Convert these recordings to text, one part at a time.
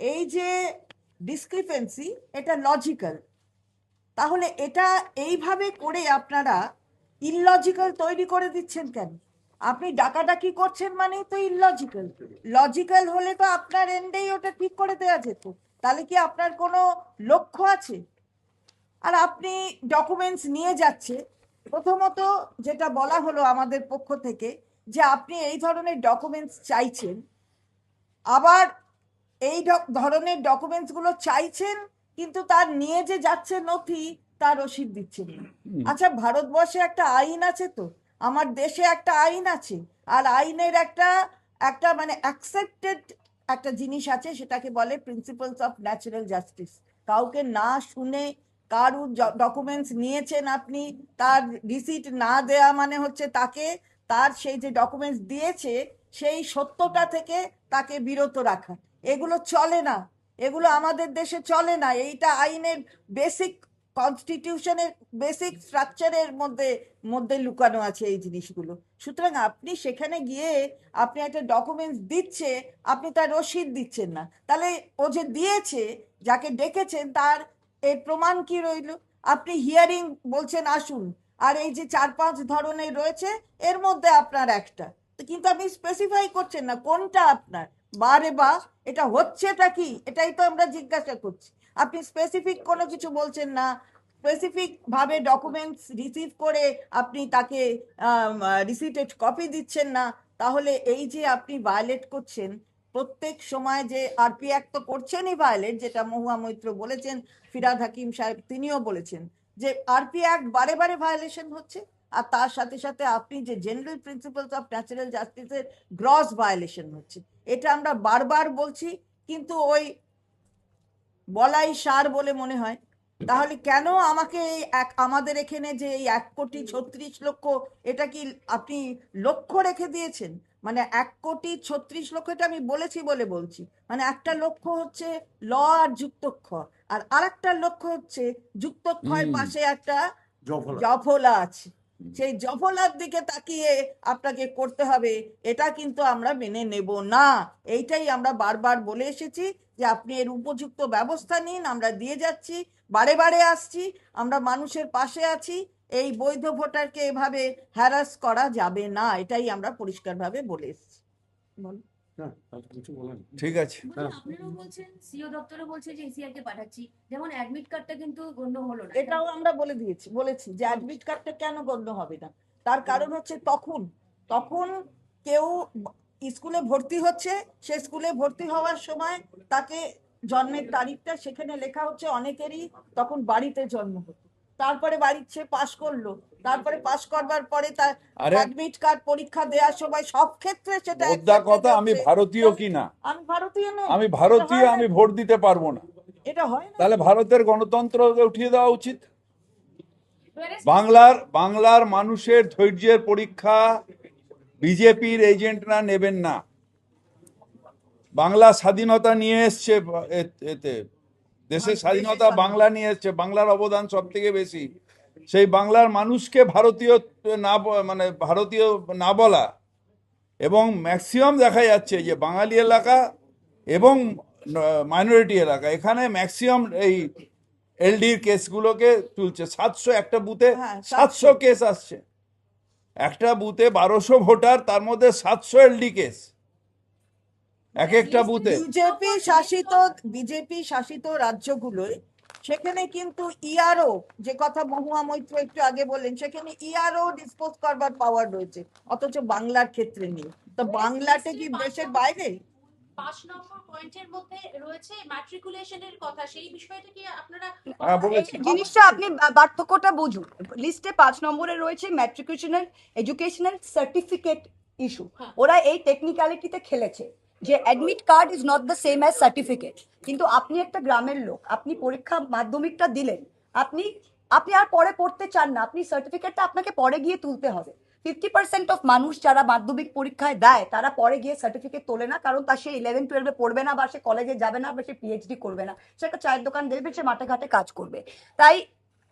এই যে ডিসক্রিপেন্সি এটা লজিক্যাল তাহলে এটা এইভাবে করে আপনারা ইললজিক্যাল তৈরি করে দিচ্ছেন কেন? আপনি ডাকাডাকি করছেন মানেই তো ইললজিক্যাল লজিক্যাল হলে তো আপনার এন্ডেই ওটা ঠিক করে দেওয়া যেত। তাহলে কি আপনার কোনো লক্ষ্য আছে? আর আপনি ডকুমেন্টস নিয়ে যাচ্ছে। প্রথমত যেটা বলা হলো আমাদের পক্ষ থেকে যে আপনি এই ধরনের ডকুমেন্টস চাইছেন। আবার এই ধরনের ডকুমেন্টসগুলো চাইছেন কিন্তু তার নিয়ে যে যাচ্ছে নথি তার রসিদ দিচ্ছেন আচ্ছা ভারতবর্ষে একটা আইন আছে তো? আমার দেশে একটা আইন আছে আর আইনের একটা একটা মানে অ্যাকসেপ্টেড একটা জিনিস আছে সেটাকে বলে প্রিন্সিপালস অফ ন্যাচারাল জাস্টিস কাউকে না শুনে কারুর ডকুমেন্টস নিয়েছেন আপনি তার রিসিট না দেয়া মানে হচ্ছে তাকে তার সেই যে ডকুমেন্টস দিয়েছে সেই সত্যটা থেকে তাকে বিরত রাখা। এগুলো চলে না। এগুলো আমাদের দেশে চলে না। এইটা আইনের বেসিক কনস্টিটিউশনের বেসিক স্ট্রাকচারের মধ্যে মধ্যে লুকানো আছে এই জিনিসগুলো। সুতরাং আপনি সেখানে গিয়ে আপনি একটা ডকুমেন্টস দিচ্ছে, আপনি তার রসিদ দিচ্ছেন না। তাহলে ও যে দিয়েছে, যাকে ডেকেছেন, তার এর প্রমাণ কি রইল? আপনি হিয়ারিং বলছেন, আসুন। আর এই যে চার পাঁচ ধরনের রয়েছে, এর মধ্যে আপনার একটা। কিন্তু আপনি স্পেসিফাই করছেন না, কোনটা আপনার? বারে বা, এটা হচ্ছেটা কি? এটাই তো আমরা জিজ্ঞাসা করছি। আপনি স্পেসিফিক কোনো কিছু বলছেন না। স্পেসিফিক ভাবে ডকুমেন্টস রিসিভ করে আপনি তাকে রিসিটেড কপি দিচ্ছেন না, তাহলে এই যে আপনি ভায়োলেট করছেন, প্রত্যেক সময় যে আরপি অ্যাক্ট তো করছেনই ভায়োলেট যেটা মহুয়া মৈত্র বলেছেন, ফিরাদ হাকিম সাহেব তিনিও বলেছেন, যে আরপি অ্যাক্ট বারে বারে ভায়োলেশন হচ্ছে। আর তার সাথে সাথে আপনি যে জেনারেল প্রিন্সিপালস অফ ন্যাচারাল জাস্টিসের গ্রস ভায়োলেশন হচ্ছে। এটা আমরা বারবার বলছি কিন্তু ওই বলাই সার বলে মনে হয়। তাহলে কেন আমাকে এই এক আমাদের এখানে যে এই এক কোটি ছত্রিশ লক্ষ এটা কি আপনি লক্ষ্য রেখে দিয়েছেন? মানে এক কোটি ছত্রিশ লক্ষ এটা আমি বলেছি বলে বলছি। মানে একটা লক্ষ্য হচ্ছে ল আর যুক্তক্ষর আর আরেকটা লক্ষ্য হচ্ছে যুক্তক্ষয়ের পাশে একটা জফলা আছে। সেই জফলার দিকে তাকিয়ে আপনাকে করতে হবে, এটা কিন্তু আমরা মেনে নেব না। এইটাই আমরা বারবার বলে এসেছি যে আপনি এর উপযুক্ত ব্যবস্থা নিন, আমরা দিয়ে যাচ্ছি, বারে বারে আসছি, আমরা মানুষের পাশে আছি, এই বৈধ ভোটারকে এভাবে হ্যারাস করা যাবে না, এটাই আমরা পরিষ্কারভাবে বলে এসেছি। হ্যাঁ ঠিক আছে। মানে আপনারাও বলছেন সিও দপ্তরও বলছে যে এসিআর কে পাঠাচ্ছি। যেমন অ্যাডমিট কার্ডটা কিন্তু গণ্য হলো না। এটাও আমরা বলে দিয়েছি বলেছি যে অ্যাডমিট কার্ডটা কেন গণ্য হবে না? তার কারণ হচ্ছে তখন তখন কেউ স্কুলে ভর্তি হচ্ছে সে স্কুলে ভর্তি হওয়ার সময় তাকে জন্মের তারিখটা সেখানে লেখা হচ্ছে অনেকেরই তখন বাড়িতে জন্ম হতো। তারপরে বাড়ির সে পাশ করল। তারপরে পাশ করবার পরে তার অ্যাডমিট কার্ড পরীক্ষা দেওয়ার সময় সব ক্ষেত্রে সেটা মোদ্দা কথা আমি ভারতীয় কি না? আমি ভারতীয় নই। আমি ভারতীয় আমি ভোট দিতে পারব না। এটা হয় না। তাহলে ভারতের গণতন্ত্র উঠিয়ে দেওয়া উচিত? বাংলার বাংলার মানুষের ধৈর্যের পরীক্ষা বিজেপির এজেন্টরা নেবেন না। বাংলা স্বাধীনতা নিয়ে এসছে এতে। দেশের স্বাধীনতা বাংলা নিয়ে এসছে বাংলার অবদান সব থেকে বেশি। সেই বাংলার মানুষকে ভারতীয় না মানে ভারতীয় না বলা এবং ম্যাক্সিমাম দেখা যাচ্ছে যে বাঙালি এলাকা এবং মাইনরিটি এলাকা এখানে ম্যাক্সিমাম এই এলডির কেসগুলোকে তুলছে। সাতশো একটা বুথে হ্যাঁ, সাতশো। কেস আসছে। একটা বুথে বারোশো ভোটার তার মধ্যে সাতশো এলডি কেস। এক একটা বুথে। বিজেপি শাসিত বিজেপি শাসিত রাজ্যগুলোয় সেখানে কিন্তু ইআরও যে কথা মহুয়া মৈত্র একটু আগে বললেন সেখানে ইআরও ডিসপোজ করবার পাওয়ার রয়েছে অথচ বাংলার ক্ষেত্রে নেই। তো বাংলাতে কি দেশের বাইরে? পাঁচ নম্বর পয়েন্টের মধ্যে রয়েছে ম্যাট্রিকুলেশনের কথা সেই বিষয়টা কি আপনারা বলেছি। এই জিনিসটা আপনি পার্থক্যটা বুঝুন। লিস্টে পাঁচ নম্বরে রয়েছে ম্যাট্রিকুলেশনাল এডুকেশনাল সার্টিফিকেট ইস্যু। ওরা এই টেকনিক্যালিটিতে খেলেছে। যে admit card is not the same as certificate কিন্তু আপনি একটা গ্রামের লোক, আপনি পরীক্ষা মাধ্যমিকটা দিলেন, আপনি আপনি আর পরে পড়তে চান না, আপনি সার্টিফিকেটটা আপনাকে পরে গিয়ে তুলতে হবে। ফিফটি পার্সেন্ট অফ মানুষ যারা মাধ্যমিক পরীক্ষায় দেয়, তারা পরে গিয়ে সার্টিফিকেট তোলে না, কারণ তার সে ইলেভেন টুয়েলভে পড়বে না বা সে কলেজে যাবে না বা সে পিএইচডি করবে না। সে একটা চায়ের দোকান দেবে, সে মাঠে ঘাটে কাজ করবে। তাই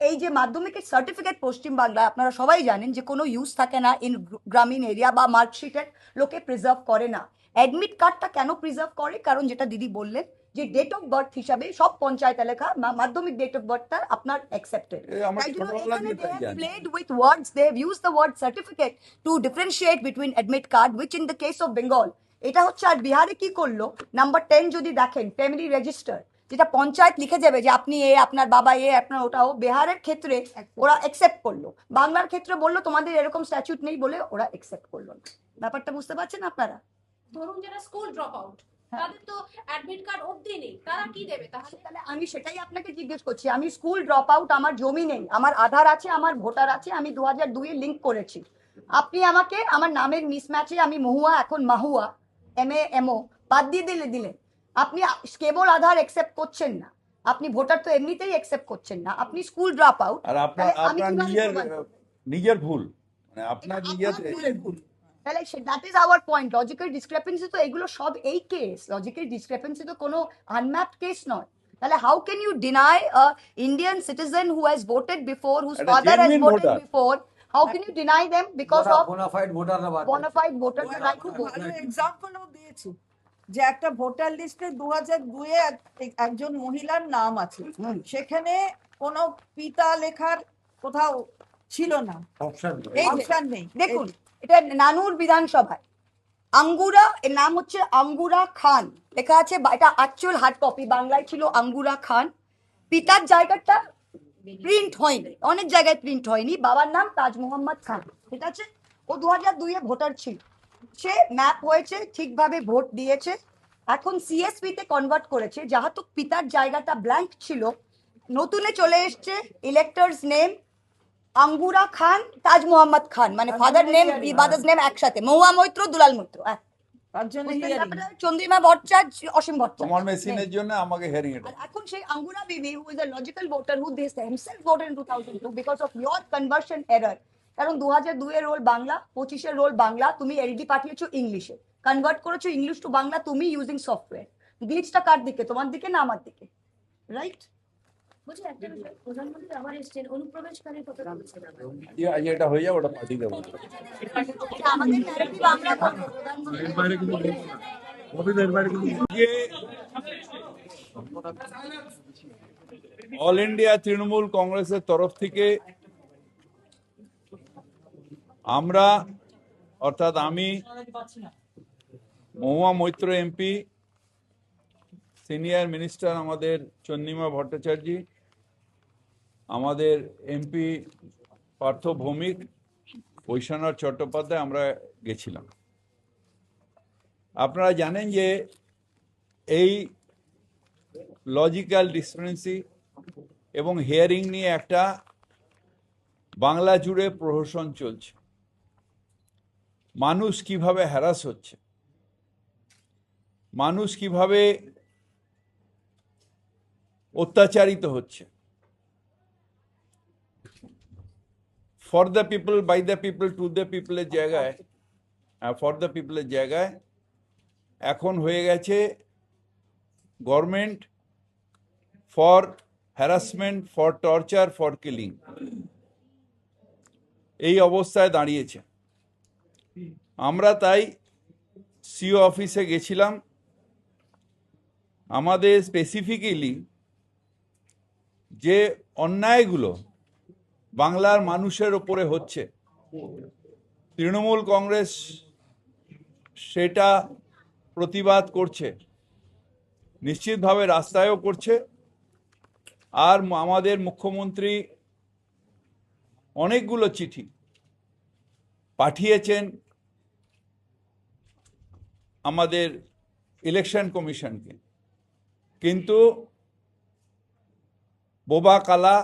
এই যে মাধ্যমিকের সার্টিফিকেট পশ্চিমবাংলায় আপনারা সবাই জানেন যে কোনো ইউজ থাকে না ইন গ্রামীণ এরিয়া বা মার্কশিটের লোকে প্রিজার্ভ করে না। অ্যাডমিট কার্ডটা কেন প্রিজার্ভ করে? কারণ যেটা দিদি বললেন যে ডেট অফ বার্থ হিসাবে সব পঞ্চায়েত এলাকা মাধ্যমিক ডেট অফ বার্থটা আপনার অ্যাকসেপ্টেড তাই জন্য এখানে have জানি। played with words they have used the word certificate to differentiate between admit card which in the case of Bengal এটা হচ্ছে আর বিহারে কি করল? নাম্বার টেন যদি দেখেন ফ্যামিলি রেজিস্টার যেটা পঞ্চায়েত লিখে যাবে যে আপনি এ আপনার বাবা এ আপনার ওটাও বিহারের ক্ষেত্রে ওরা অ্যাকসেপ্ট করল। বাংলার ক্ষেত্রে বলল তোমাদের এরকম স্ট্যাচুট নেই বলে ওরা অ্যাকসেপ্ট করল না। ব্যাপারটা বুঝতে পারছেন আপনারা? ধরুন যারা স্কুল ড্রপ আউট। তাদের তো অ্যাডমিট কার্ড অবধি নেই তারা কি দেবে তাহলে? তাহলে আমি সেটাই আপনাকে জিজ্ঞেস করছি। আমি স্কুল ড্রপ আউট আমার জমি নেই আমার আধার আছে আমার ভোটার আছে আমি দু হাজার দুইয়ে লিঙ্ক করেছি। আপনি আমাকে আমার নামের মিসম্যাচে আমি মহুয়া এখন মাহুয়া এম এ এমও বাদ দিয়ে দিলে দিলেন আপনি কেবল আধার একসেপ্ট করছেন না আপনি ভোটার তো এমনিতেই একসেপ্ট করছেন না আপনি স্কুল ড্রপ আউট আর আপনার তাহলে আমি আপনার কীভাবে নিজের প্রমাণ করব? নিজের ভুল মানে আপনার নিজের তাহলে that is our point logical discrepancy তো এগুলো সব এই কেস লজিক্যাল ডিসক্রেপেন্সি তো কোনো আনম্যাপড কেস নয় তাহলে how can you deny a Indian citizen who has voted before whose একটা father has genuine voted voter. Before how can you deny them because of bona fide ভোটাররা বাদ bona fide voter ও right খুব to vote ভালো এক্সাম্পলও দিয়েছি যে একটা ভোটার লিস্টে দু হাজার দুয়ে একজন মহিলার নাম আছে। সেখানে কোনো পিতা লেখার কোথাও ছিল না। অপশন এই নেই। দেখুন এটা নানুর বিধানসভায়। আঙ্গুরা এর নাম হচ্ছে আঙ্গুরা খান। লেখা আছে বা- এটা অ্যাকচুয়াল হার্ড কপি বাংলায় ছিল আঙ্গুরা খান। পিতার জায়গাটা প্রিন্ট হয়নি অনেক জায়গায় প্রিন্ট হয়নি। বাবার নাম তাজ মোহাম্মদ খান। ঠিক আছে? ও দু হাজার দুইয়ে ভোটার ছিল। সে ম্যাপ হয়েছে ঠিকভাবে ভোট দিয়েছে। এখন সিএসপি তে কনভার্ট করেছে। যাহাতু পিতার জায়গাটা ব্ল্যাঙ্ক ছিল নতুনে চলে এসছে ইলেক্টরস নেম আঙ্গুরা খান তাজ মোহাম্মদ খান। মানে ফাদার নেম ফাদার্স নেম একসাথে। মহুয়া মৈত্র দুলাল মৈত্র? চন্দ্রিমা ভট্টাচার্য অসীম ভট্টাচার্য তোমার মেশিনের জন্য আমাকে হেয়ারিং এটা। এখন সেই Angura Bibi who is a logical voter who this himself voted in 2002 because of your conversion error কারণ 2002 এর রোল বাংলা 25 এর রোল বাংলা তুমি এলডি পাঠিয়েছো ইংলিশে কনভার্ট করেছ ইংলিশ টু বাংলা তুমি ইউজিং সফটওয়্যার গ্লিচটা কার দিকে? তোমার দিকে না আমার দিকে? রাইট এটা হয়ে যাবে ওটা পাঠিয়ে দেবো। অল ইন্ডিয়া তৃণমূল কংগ্রেসের তরফ থেকে আমরা, অর্থাৎ আমি, Mahua Moitra MP, senior minister আমাদের চন্দ্রিমা ভট্টাচার্য, আমাদের এমপি পার্থ ভৌমিক বৈশ্বনাথ চট্টোপাধ্যায়, আমরা গেছিলাম। আপনারা জানেন যে এই লজিক্যাল ডিসপেন্সি এবং হিয়ারিং নিয়ে একটা বাংলা জুড়ে প্রহসন চলছে। মানুষ কীভাবে হ্যারাস হচ্ছে? মানুষ কীভাবে অত্যাচারিত হচ্ছে? For the people by the people to the পিপলের জায়গায় ফর দ্য পিপলের জায়গায় এখন হয়ে গেছে government for harassment for torture for killing এই অবস্থায় দাঁড়িয়েছে। আমরা তাই সিও অফিসে গেছিলাম। আমাদের স্পেসিফিক্যালি যে অন্যায়গুলো বাংলার মানুষের ওপরে হচ্ছে। তৃণমূল কংগ্রেস সেটা প্রতিবাদ করছে, নিশ্চিতভাবে রাস্তায়ও করছে। আর আমাদের মুখ্যমন্ত্রী অনেকগুলো চিঠি পাঠিয়েছেন আমাদের ইলেকশন কমিশনকে। কিন্তু বোবা কালা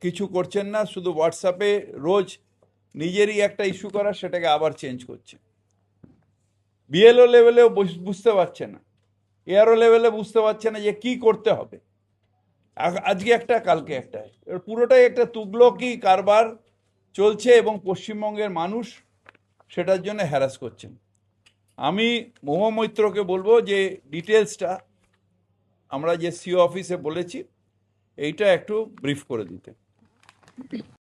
কিছু করছেন না, শুধু হোয়াটসঅ্যাপে রোজ নিজেরই একটা ইস্যু করা, সেটাকে আবার চেঞ্জ করছে। বিএলও লেভেলেও বুঝতে পারছে না। এআরও লেভেলে বুঝতে পারছে না যে কি করতে হবে। আজকে একটা, কালকে একটা। পুরোটাই একটা তুগলকি কারবার চলছে এবং পশ্চিমবঙ্গের মানুষ সেটার জন্য হ্যারাস করছেন। আমি মহুয়া মৈত্রকে বলব যে ডিটেলসটা আমরা যে সিও অফিসে বলেছি, এইটা একটু ব্রিফ করে দিতে।